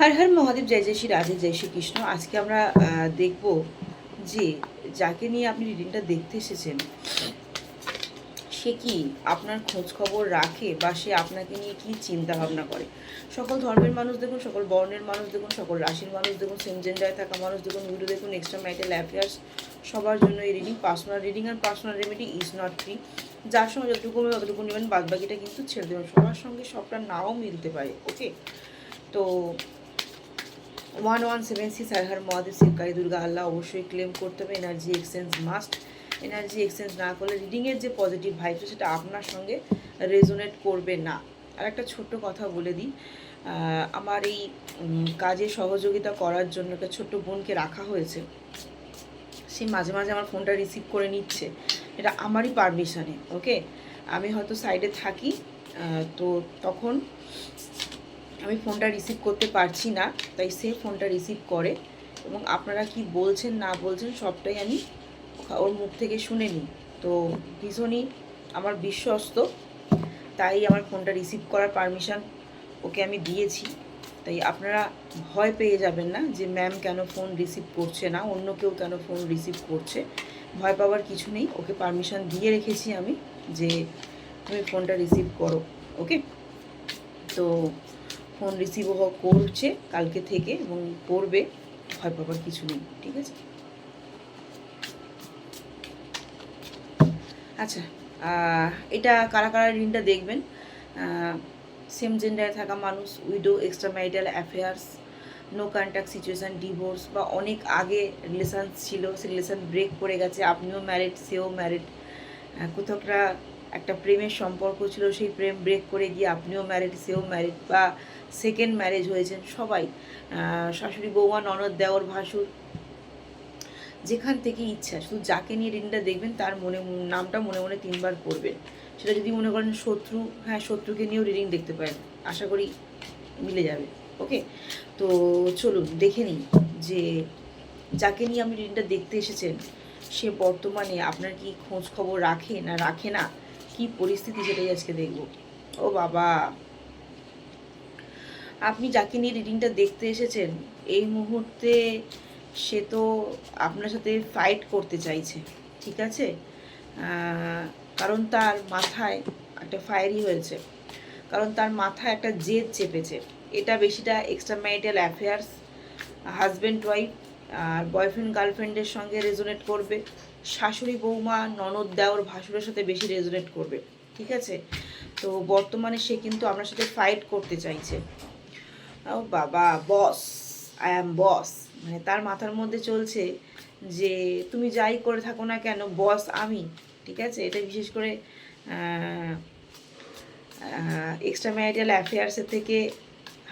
হর হর মহাদেব, জয় জয় শ্রী রাধে, জয় শ্রী কৃষ্ণ। আজকে আমরা দেখব যে যাকে নিয়ে আপনি রিডিংটা দেখতে এসেছেন, সে কি আপনার খোঁজ খবর রাখে বা সে আপনাকে নিয়ে কি চিন্তা ভাবনা করে? সকল ধর্মের মানুষ দেখুন, সকল বর্ণের মানুষ দেখুন, সকল রাশির মানুষ দেখুন, সেম জেন্ডারে থাকা মানুষ দেখুন ভিডিও দেখুন এক্সট্রা ম্যারিটাল অ্যাফেয়ার্স সবার জন্য এই reading personal reading R personal remedy is not free যার সঙ্গে যতটুকু হবে ততটুকু নেবেন, বাদবাকিটা কিন্তু ছেড়ে দেবেন। সবার সঙ্গে সবটা নাও মিলতে পারে ওকে তো ওয়ান ওয়ান সেভেন সিক্স আর হার মহাদেব শিবকারী দুর্গা আল্লাহ অবশ্যই ক্লেম করতে হবে। Energy exchange must energy exchange না করলে রিডিংয়ের যে পজিটিভ ভাইবস সেটা আপনার সঙ্গে রেজোনেট করবে না। আর একটা ছোট্ট কথা বলে দিই। আমার এই কাজে সহযোগিতা করার জন্য একটা ছোট্ট বোনকে রাখা হয়েছে। সে মাঝে মাঝে আমার ফোনটা রিসিভ করে নিচ্ছে। এটা আমারই পারমিশনে ওকে আমি হয়তো সাইডে থাকি তো তখন আমি ফোনটা রিসিভ করতে পারছি না, তাই সে ফোনটা রিসিভ করে এবং আপনারা কি বলছেন, না বলছেন সবটাই আমি ওর মুখ থেকে শুনে নিই। তো ভীষণই আমার বিশ্বস্ত, তাই আমার ফোনটা রিসিভ করার পারমিশন ওকে আমি দিয়েছি। তাই আপনারা ভয় পেয়ে যাবেন না যে ম্যাম কেন ফোন রিসিভ করছে না, অন্য কেউ কেন ফোন রিসিভ করছে। ভয় পাওয়ার কিছু নেই, ওকে পারমিশন দিয়ে রেখেছি আমি যে তুমি ফোনটা রিসিভ করো ওকে তো ফোন রিসিভ করছে কালকে থেকে এবং করবে, ভয় পাবার কিছু নেই, ঠিক আছে? আচ্ছা এটা কারা কারা ঋণটা দেখবেন? সেম জেন্ডারে থাকা মানুষ widow extra marital affairs no contact situation divorce বা অনেক আগে রিলেশান ছিল সে রিলেশান ব্রেক করে গেছে, আপনিও ম্যারিড সেও ম্যারিড কোথাও একটা একটা প্রেমের সম্পর্ক ছিল, সেই প্রেম ব্রেক করে গিয়ে আপনিও ম্যারিড সেও ম্যারিড বা সেকেন্ড ম্যারেজ হয়েছেন, সবাই শাশুড়ি বৌমা, ননদ, দেওর, ভাসুর, যেখান থেকে ইচ্ছা, শুধু যাকে নিয়ে ঋণটা দেখবেন, তার মনে, নামটা মনে মনে তিনবার করবেন। সেটা যদি মনে করেন শত্রু হ্যাঁ শত্রুকে নিয়েও রিডিং দেখতে পারেন, আশা করি মিলে যাবে ওকে তো চলুন, দেখে নিই যে যাকে নিয়ে আপনি রিডিংটা দেখতে এসেছেন, সে বর্তমানে আপনার কি খোঁজ খবর রাখে না রাখে না? কি পরিস্থিতি সেটাই আজকে দেখব। ও বাবা। আপনি যাকে নিয়ে রিডিংটা দেখতে এসেছেন, এই মুহূর্তে সে তো আপনার সাথে ফাইট করতে চাইছে, ঠিক আছে? কারণ তার মাথায় একটা ফায়ারি হয়েছে। কারণ তার মাথায় একটা জেদ চেপেছে। এটা বেশিটা extra marital affairs husband wife আর বয়ফ্রেন্ড গার্লফ্রেন্ডের সঙ্গে রেজোনেট করবে। শাশুড়ি বৌমা, ননদ, দেওর, ভাসুরের সাথে বেশি রেজোনেট করবে, ঠিক আছে? তো বর্তমানে সে কিন্তু আপনার সাথে ফাইট করতে চাইছে। ও বাবা বস আই অ্যাম বস মানে তার মাথার মধ্যে চলছে যে, তুমি যাই করে থাকো না কেন বস আমি, ঠিক আছে? এটা বিশেষ করে এক্সট্রা ম্যারিটাল অ্যাফেয়ার্সের থেকে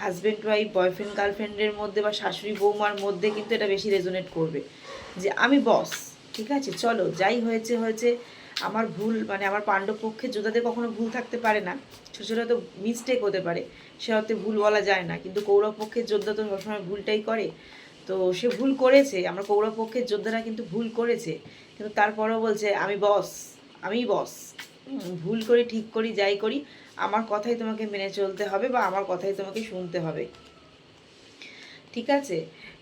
হাজব্যান্ড ওয়াইফ বয়ফ্রেন্ড গার্লফ্রেন্ডের মধ্যে বা শাশুড়ি বৌমার মধ্যে কিন্তু এটা বেশি রেজোনেট করবে। যে আমি বস ঠিক আছে? চলো, যাই হয়েছে হয়েছে। আমার ভুল মানে আমার পাণ্ডব পক্ষে যোদ্ধাদের কখনো ভুল থাকতে পারে না। ছোটো ছোটো তো মিস্টেক হতে পারে। সে হয়তো ভুল বলা যায় না। কিন্তু কৌরব পক্ষের যোদ্ধা তো সবসময় ভুলটাই করে। তো সে ভুল করেছে। আমরা কৌরব পক্ষের যোদ্ধারা কিন্তু ভুল করেছে। কিন্তু তারপরেও বলছে, আমি বস আমি বস ভুল করি, ঠিক করি, যাই করি। আমার কথাই তোমাকে মেনে চলতে হবে বা আমার কথাই তোমাকে শুনতে হবে। ঠিক আছে?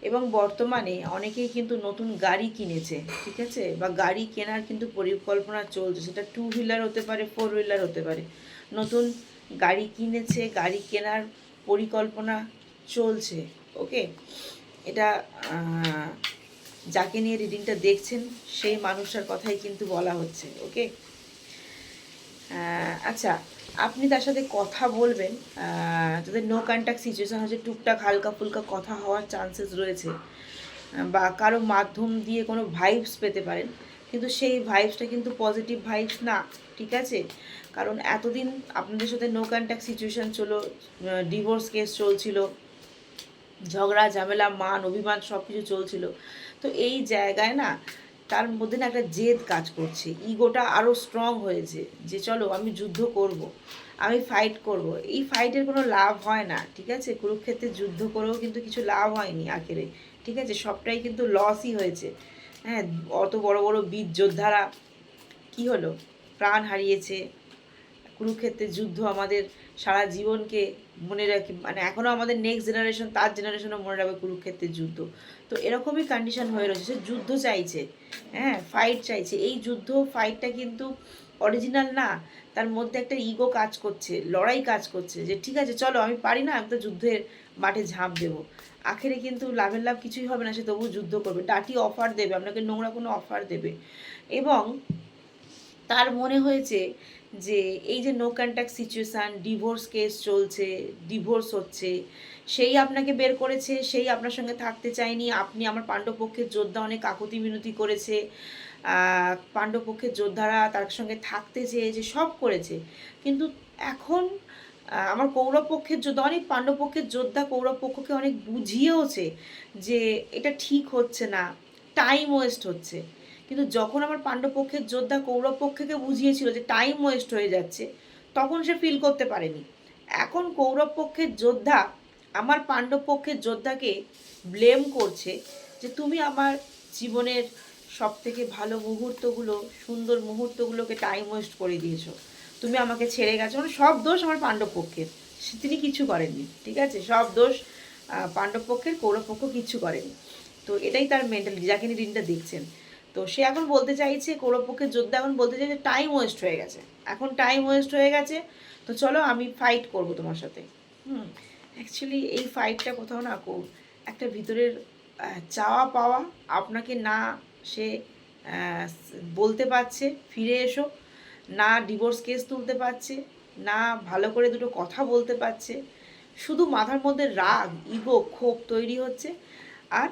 এবং বর্তমানে অনেকেই কিন্তু নতুন গাড়ি কিনেছে, ঠিক আছে? বা গাড়ি কেনার কিন্তু পরিকল্পনা চলছে। সেটা টু হুইলার হতে পারে ফোর হুইলার হতে পারে। নতুন গাড়ি কিনেছে, গাড়ি কেনার পরিকল্পনা চলছে, ওকে? এটা যাকে নিয়ে রিডিংটা দেখছেন, সেই মানুষটার কথাই কিন্তু বলা হচ্ছে, ওকে? আচ্ছা আপনি তার সাথে কথা বলবেন যাদের নো কন্ট্যাক্ট সিচুয়েশন হচ্ছে, টুকটাক হালকা ফুলকা কথা হওয়ার চান্সেস রয়েছে বা কারও মাধ্যম দিয়ে কোনো ভাইবস পেতে পারেন। কিন্তু সেই ভাইবসটা কিন্তু পজিটিভ ভাইবস না, ঠিক আছে? কারণ এতদিন আপনাদের সাথে নো কন্ট্যাক্ট সিচুয়েশান চলো ডিভোর্স কেস চলছিল, ঝগড়া, ঝামেলা, মান, অভিমান সব কিছু চলছিল। তো এই জায়গায় না তার মধ্যে না একটা জেদ কাজ করছে। ইগোটা আরও স্ট্রং হয়েছে যে চলো আমি যুদ্ধ করব। আমি ফাইট করব। এই ফাইটের কোনো লাভ হয় না, ঠিক আছে? কুরুক্ষেত্রে যুদ্ধ করেও কিন্তু কিছু লাভ হয়নি আখেরে, ঠিক আছে? সবটাই কিন্তু লসই হয়েছে। হ্যাঁ অত বড় বড় বীর যোদ্ধারা কি হলো? প্রাণ হারিয়েছে। কুরুক্ষেত্রের যুদ্ধ আমাদের সারা জীবনকে মনে রাখি মানে এখনও আমাদের নেক্সট জেনারেশন তার জেনারেশনও মনে রাখবে কুরুক্ষেত্রের যুদ্ধ। তো এরকমই কন্ডিশন হয়ে রয়েছে। সে যুদ্ধ চাইছে। হ্যাঁ ফাইট চাইছে। এই যুদ্ধ ফাইটটা কিন্তু অরিজিনাল না। তার মধ্যে একটা ইগো কাজ করছে, লড়াই কাজ করছে যে, ঠিক আছে, চলো, আমি পারি না, আমি তো যুদ্ধের মাঠে ঝাঁপ দেবো। আখেরে কিন্তু লাভের লাভ কিছুই হবে না, সে তবু যুদ্ধ করবে। ডাটি অফার দেবে, আপনাকে নোংরা কোনো অফার দেবে। এবং তার মনে হয়েছে যে, এই যে no contact situation divorce case চলছে ডিভোর্স হচ্ছে সেই আপনাকে বের করেছে, সেই আপনার সঙ্গে থাকতে চায়নি, আপনি আমার পাণ্ডবপক্ষের যোদ্ধা অনেক কাকুতি মিনতি করেছে পাণ্ডবপক্ষের যোদ্ধারা তার সঙ্গে থাকতে চেয়েছে, সব করেছে। কিন্তু এখন আমার কৌরব পক্ষের যোদ্ধা, অনেক পাণ্ডব পক্ষের যোদ্ধা কৌরব পক্ষকে অনেক বুঝিয়েওছে যে এটা ঠিক হচ্ছে না টাইম ওয়েস্ট হচ্ছে। কিন্তু যখন আমার পাণ্ডব পক্ষের যোদ্ধা কৌরব পক্ষকে বুঝিয়েছিল যে টাইম ওয়েস্ট হয়ে যাচ্ছে, তখন সে ফিল করতে পারেনি। এখন কৌরব পক্ষের যোদ্ধা আমার পাণ্ডব পক্ষের যোদ্ধাকে ব্লেম করছে যে তুমি আমার জীবনের সব থেকে ভালো মুহূর্তগুলো, সুন্দর মুহূর্তগুলোকে টাইম ওয়েস্ট করে দিয়েছ। তুমি আমাকে ছেড়ে গেছো। মানে সব দোষ আমার পাণ্ডব পক্ষের তিনি কিছু করেননি, ঠিক আছে? সব দোষ পাণ্ডব পক্ষের কৌরব পক্ষ কিচ্ছু করেনি। তো এটাই তার মেন্টালিটি যাকে নিয়ে ঋণটা দেখছেন। তো সে এখন বলতে চাইছে কৌরব পক্ষের যোদ্ধা এখন বলতে চাইছে টাইম ওয়েস্ট হয়ে গেছে। এখন টাইম ওয়েস্ট হয়ে গেছে। তো চলো আমি ফাইট করব তোমার সাথে। হুম। অ্যাকচুয়ালি এই ফাইটটা কোথাও না কো- একটা ভিতরের চাওয়া পাওয়া আপনাকে না সে বলতে পারছে, ফিরে এসো। না ডিভোর্স কেস তুলতে পারছে, না ভালো করে দুটো কথা বলতে পারছে। শুধু মাথার মধ্যে রাগ ইগো ক্ষোভ তৈরি হচ্ছে আর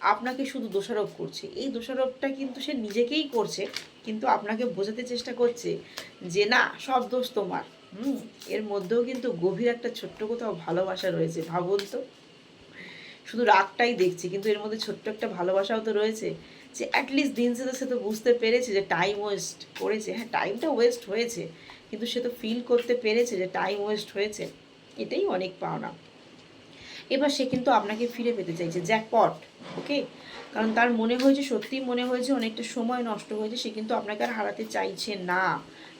আপনাকে শুধু দোষারোপ করছে। এই দোষারোপটা কিন্তু সে নিজেকেই করছে, কিন্তু আপনাকে বোঝাতে চেষ্টা করছে যে, না, সব দোষ তোমার। হুম, এর মধ্যেও কিন্তু গভীর একটা ছোট্ট কোথাও ভালোবাসা রয়েছে, ভাবুন তো। শুধু রাগটাই দেখছি, কিন্তু এর মধ্যে ছোট্ট একটা ভালোবাসাও তো রয়েছে যে অ্যাটলিস্ট দিন শেষে সে তো বুঝতে পেরেছে যে টাইম ওয়েস্ট করেছে। হ্যাঁ টাইমটা ওয়েস্ট হয়েছে, কিন্তু সে তো ফিল করতে পেরেছে যে টাইম ওয়েস্ট হয়েছে। এটাই অনেক পাওনা। এবার সে কিন্তু আপনাকে ফিরে পেতে চাইছে জ্যাকপট ওকে কারণ তার মনে হয়েছে, সত্যিই মনে হয়েছে, অনেকটা সময় নষ্ট হয়েছে, সে কিন্তু আপনাকে আর হারাতে চাইছে না।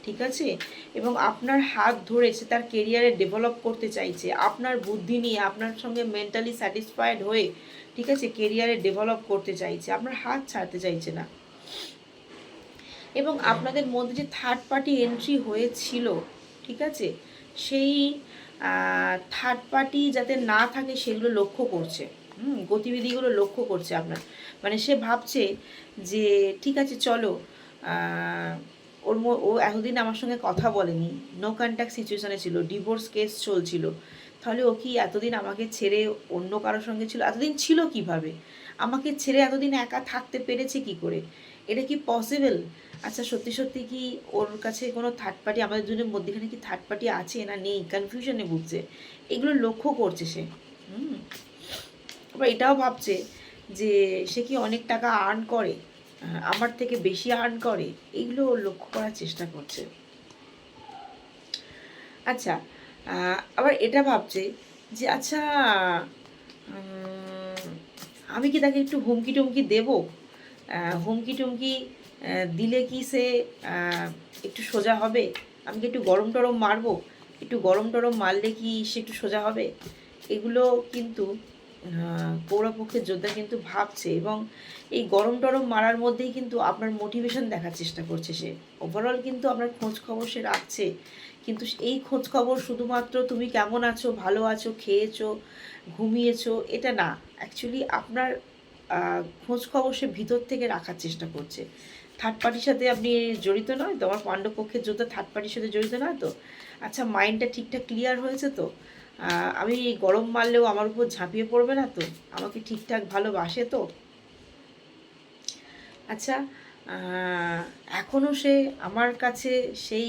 ঠিক আছে? এবং আপনার হাত ধরে সে তার কেরিয়ারে ডেভেলপ করতে চাইছে আপনার বুদ্ধি নিয়ে আপনার সঙ্গে মেন্টালি স্যাটিসফাইড হয়ে ঠিক আছে কেরিয়ারে ডেভেলপ করতে চাইছে আপনার হাত ছাড়তে চাইছে না। এবং আপনাদের মধ্যে যে থার্ড পার্টি এন্ট্রি হয়েছিল ঠিক আছে সেই থার্ড পার্টি যাতে না থাকে সেগুলো লক্ষ্য করছে। হুম গতিবিধিগুলো লক্ষ্য করছে আপনার। মানে সে ভাবছে যে ঠিক আছে চলো ও এতদিন আমার সঙ্গে কথা বলেনি। নো কন্ট্যাক্ট সিচুয়েশনে ছিল ডিভোর্স কেস চলছিল। তাহলে ও কি এতদিন আমাকে ছেড়ে অন্য কারোর সঙ্গে ছিল? এতদিন ছিল কীভাবে? আমাকে ছেড়ে এতদিন একা থাকতে পেরেছে কি করে? এটা কি পসিবল আচ্ছা সত্যি সত্যি কি ওর কাছে কোনো থার্ড পার্টি আমাদের দুজনের মধ্যেখানে কি থার্ড পার্টি আছে? না নেই কনফিউশনে ভুগছে। এগুলো লক্ষ্য করছে সে। হুম? আবার এটাও ভাবছে যে সে কি অনেক টাকা আর্ন করে? আমার থেকে বেশি আর্ন করে, এইগুলো লক্ষ্য করার চেষ্টা করছে। আচ্ছা আবার এটা ভাবছে যে আচ্ছা আমি কি তাকে একটু হুমকি টুমকি দেবো হুমকি টুমকি দিলে কি সে একটু সোজা হবে? আমি কি একটু গরম টরম মারবো? একটু গরম টরম মারলে কি সে একটু সোজা হবে? এগুলো কিন্তু আহ, কৌরপক্ষের যোদ্ধা কিন্তু ভাবছে এবং এই গরম টরম মারার মধ্যেই কিন্তু আপনার মোটিভেশন দেখার চেষ্টা করছে সে। ওভারঅল কিন্তু আপনার খোঁজ খবর সে রাখছে। কিন্তু এই খোঁজ খবর শুধুমাত্র তুমি কেমন আছো ভালো আছো খেয়েছো ঘুমিয়েছো এটা না। অ্যাকচুয়ালি আপনার খোঁজ খবর সে ভিতর থেকে রাখার চেষ্টা করছে। থার্ড পার্টির সাথে আপনি জড়িত নয়? তো আমার পাণ্ডব পক্ষের যোদ্ধা থার্ড পার্টির সাথে জড়িত নয় তো? আচ্ছা মাইন্ডটা ঠিকঠাক ক্লিয়ার হয়েছে তো? আমি গরম মারলেও আমার উপর ঝাঁপিয়ে পড়বে না তো? আমাকে ঠিকঠাক ভালোবাসে তো? আচ্ছা এখনও সে আমার কাছে সেই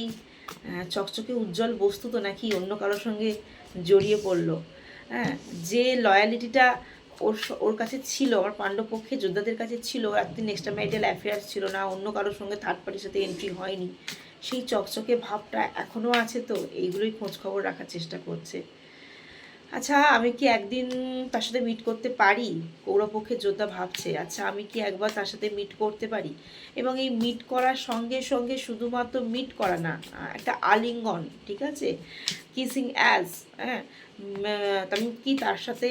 চকচকে উজ্জ্বল বস্তু তো নাকি অন্য কারোর সঙ্গে জড়িয়ে পড়ল? হ্যাঁ যে লয়ালিটিটা ওর ওর কাছে ছিল, আমার পাণ্ডবপক্ষে যোদ্ধাদের কাছে ছিল একদিন এক্সট্রা ম্যারিটাল অ্যাফেয়ার্স ছিল না, অন্য কারোর সঙ্গে থার্ড পার্টির সাথে এন্ট্রি হয়নি, সেই চকচকে ভাবটা এখনও আছে তো? এইগুলোই খোঁজখবর রাখার চেষ্টা করছে। আচ্ছা আমি কি একদিন তার সাথে মিট করতে পারি? কৌরপক্ষে যোদ্ধা ভাবছে আচ্ছা আমি কি একবার তার সাথে মিট করতে পারি? এবং এই মিট করার সঙ্গে সঙ্গে শুধুমাত্র মিট করা না একটা আলিঙ্গন, ঠিক আছে? কিসিং অ্যাজ হ্যাঁ? আমি কি তার সাথে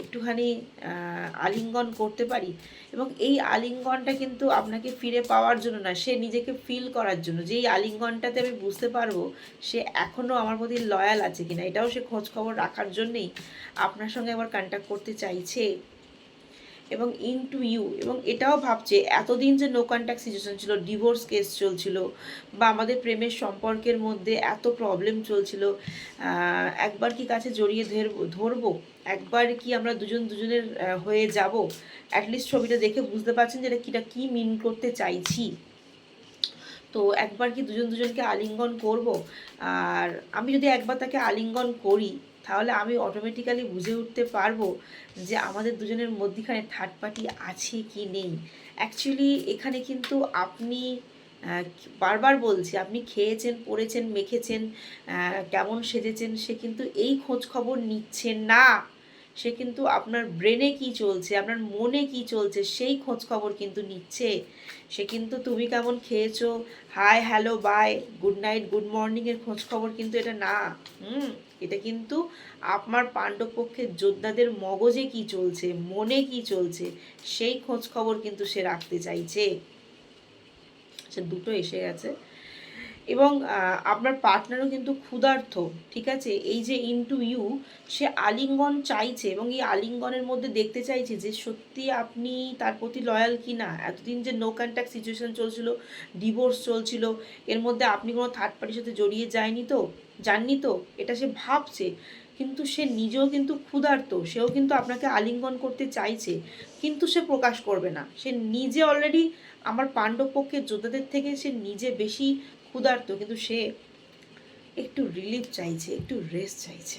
একটুখানি আলিঙ্গন করতে পারি? এবং এই আলিঙ্গনটা কিন্তু আপনাকে ফিরে পাওয়ার জন্য না, সে নিজেকে ফিল করার জন্য। যে এই আলিঙ্গনটাতে আমি বুঝতে পারব, সে এখনও আমার প্রতি লয়াল আছে কিনা, এটাও সে খোঁজ খবর রাখার জন্যেই আপনার সঙ্গে আবার কন্ট্যাক্ট করতে চাইছে। এবং ইন টু ইউ এবং এটাও ভাবছে, এতদিন যে নো কন্ট্যাক্ট সিচুয়েশন ছিল ডিভোর্স কেস চলছিল, বা আমাদের প্রেমের সম্পর্কের মধ্যে এত প্রবলেম চলছিল একবার কি কাছে জড়িয়ে ধরবো? একবার কি আমরা দুজন দুজনের হয়ে যাব? অ্যাটলিস্ট ছবিটা দেখে বুঝতে পারছেন যে এটা কিটা কী মিন করতে চাইছি। তো একবার কি দুজন দুজনকে আলিঙ্গন করব? আর আমি যদি একবার তাকে আলিঙ্গন করি তাহলে আমি অটোমেটিক্যালি বুঝে উঠতে পারব যে আমাদের দুজনের মধ্যিখানে থার্ড পার্টি আছে কি নেই। অ্যাকচুয়ালি এখানে কিন্তু আপনি বারবার বলছি, আপনি খেয়েছেন, পড়েছেন, মেখেছেন কেমন সেজেছেন, সে কিন্তু এই খোঁজ খবর নিচ্ছে না। সে কিন্তু আপনার ব্রেনে কি চলছে, আপনার মনে কি চলছে, সেই খোঁজ খবর কিন্তু নিচ্ছে। সে কিন্তু তুমি কেমন খেয়েছো hi hello bye good night good মর্নিংয়ের খোঁজ খবর কিন্তু এটা না। হুম। এটা কিন্তু আপনার পাণ্ডবপক্ষের যোদ্ধাদের মগজে কি চলছে, মনে কি চলছে, সেই খোঁজ খবর কিন্তু সে রাখতে চাইছে। সে দুটো এসে গেছে। এবং আপনার পার্টনারও কিন্তু ক্ষুধার্থ ঠিক আছে? এই যে ইনটু ইউ সে আলিঙ্গন চাইছে এবং এই আলিঙ্গনের মধ্যে দেখতে চাইছে যে সত্যি আপনি তার প্রতি লয়াল কি না এতদিন যে নো কন্ট্যাক্ট সিচুয়েশন চলছিল ডিভোর্স চলছিল, এর মধ্যে আপনি কোনো থার্ড পার্টির সাথে জড়িয়ে যায়নি তো? যাননি তো, এটা সে ভাবছে। কিন্তু সে নিজেও কিন্তু ক্ষুধার্ত, সেও কিন্তু আপনাকে আলিঙ্গন করতে চাইছে, কিন্তু সে প্রকাশ করবে না। সে নিজে অলরেডি আমার পাণ্ডব পক্ষে যোদ্ধাদের থেকে সে নিজে বেশি ক্ষুধার্ত, কিন্তু সে একটু রিলিফ চাইছে, একটু রেস্ট চাইছে।